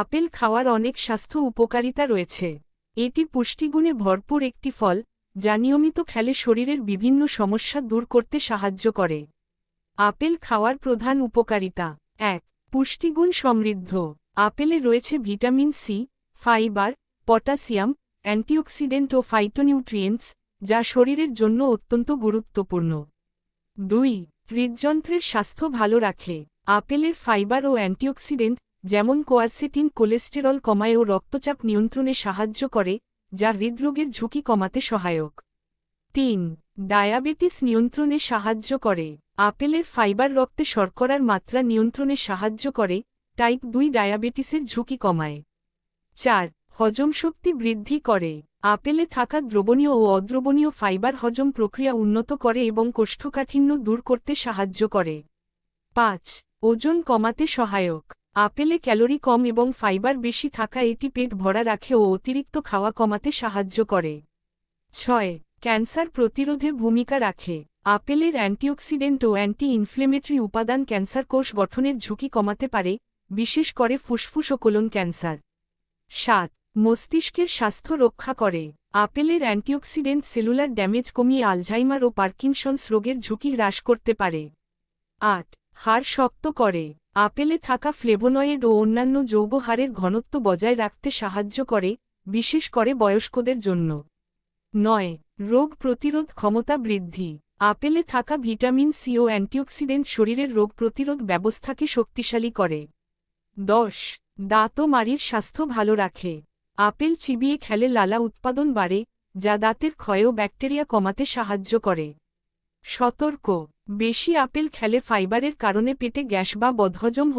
Apple খাওয়ার অনেক স্বাস্থ্য উপকারিতা রয়েছে। এটি পুষ্টিগুণে ভরপুর একটি ফল, যা নিয়মিত খেলে শরীরের বিভিন্ন সমস্যা দূর করতে সাহায্য করে। আপেল খাওয়ার প্রধান উপকারিতা। এক, পুষ্টিগুণ সমৃদ্ধ। আপেলে রয়েছে vitamin C, fibre, potassium, antioxidant ও ফাইটোনিউট্রিয়েন্টস যা শরীরের জন্য অত্যন্ত গুরুত্বপূর্ণ। দুই, হৃদযন্ত্রের স্বাস্থ্য ভালো রাখে। আপেলের ফাইবার ও অ্যান্টিঅক্সিডেন্ট যেমন কোয়ারসেটিন কোলেস্টেরল কমায় ও রক্তচাপ নিয়ন্ত্রণে সাহায্য করে, যা হৃদরোগের ঝুঁকি কমাতে সহায়ক। তিন, ডায়াবেটিস নিয়ন্ত্রণে সাহায্য করে। আপেলের ফাইবার রক্তে শর্করার মাত্রা নিয়ন্ত্রণে সাহায্য করে, টাইপ দুই ডায়াবেটিসের ঝুঁকি কমায়। চার, হজম শক্তি বৃদ্ধি করে। আপেলে থাকা দ্রবণীয় ও অদ্রবণীয় ফাইবার হজম প্রক্রিয়া উন্নত করে এবং কোষ্ঠকাঠিন্য দূর করতে সাহায্য করে। পাঁচ, ওজন কমাতে সহায়ক। আপেলে ক্যালোরি কম এবং ফাইবার বেশি থাকা এটি পেট ভরা রাখে ও অতিরিক্ত খাওয়া কমাতে সাহায্য করে। ছয়, ক্যান্সার প্রতিরোধে ভূমিকা রাখে। আপেলের অ্যান্টিঅক্সিডেন্ট ও অ্যান্টি ইনফ্লেমেটরি উপাদান ক্যান্সার কোষ গঠনের ঝুঁকি কমাতে পারে, বিশেষ করে ফুসফুস ও কোলন ক্যান্সার। সাত, মস্তিষ্কের স্বাস্থ্য রক্ষা করে। আপেলের অ্যান্টিঅক্সিডেন্ট সেলুলার ড্যামেজ কমিয়ে আলঝাইমার ও পার্কিনসন্স রোগের ঝুঁকি হ্রাস করতে পারে। আট, হাড় শক্ত করে। আপেলে থাকা ফ্লেভোনয়েড ও অন্যান্য যৌগ হাড়ের ঘনত্ব বজায় রাখতে সাহায্য করে, বিশেষ করে বয়স্কদের জন্য। নয়, রোগ প্রতিরোধ ক্ষমতা বৃদ্ধি। আপেলে থাকা ভিটামিন সি ও অ্যান্টিঅক্সিডেন্ট শরীরের রোগ প্রতিরোধ ব্যবস্থাকে শক্তিশালী করে। দশ, দাঁত ও মাড়ির স্বাস্থ্য ভালো রাখে। আপেল চিবিয়ে খেলে লালা উৎপাদন বাড়ে, যা দাঁতের ক্ষয় ও ব্যাকটেরিয়া কমাতে সাহায্য করে। সতর্ক। বেশি আপেল খেলে ফাইবারের কারণে পেটে গ্যাস বা বদহজম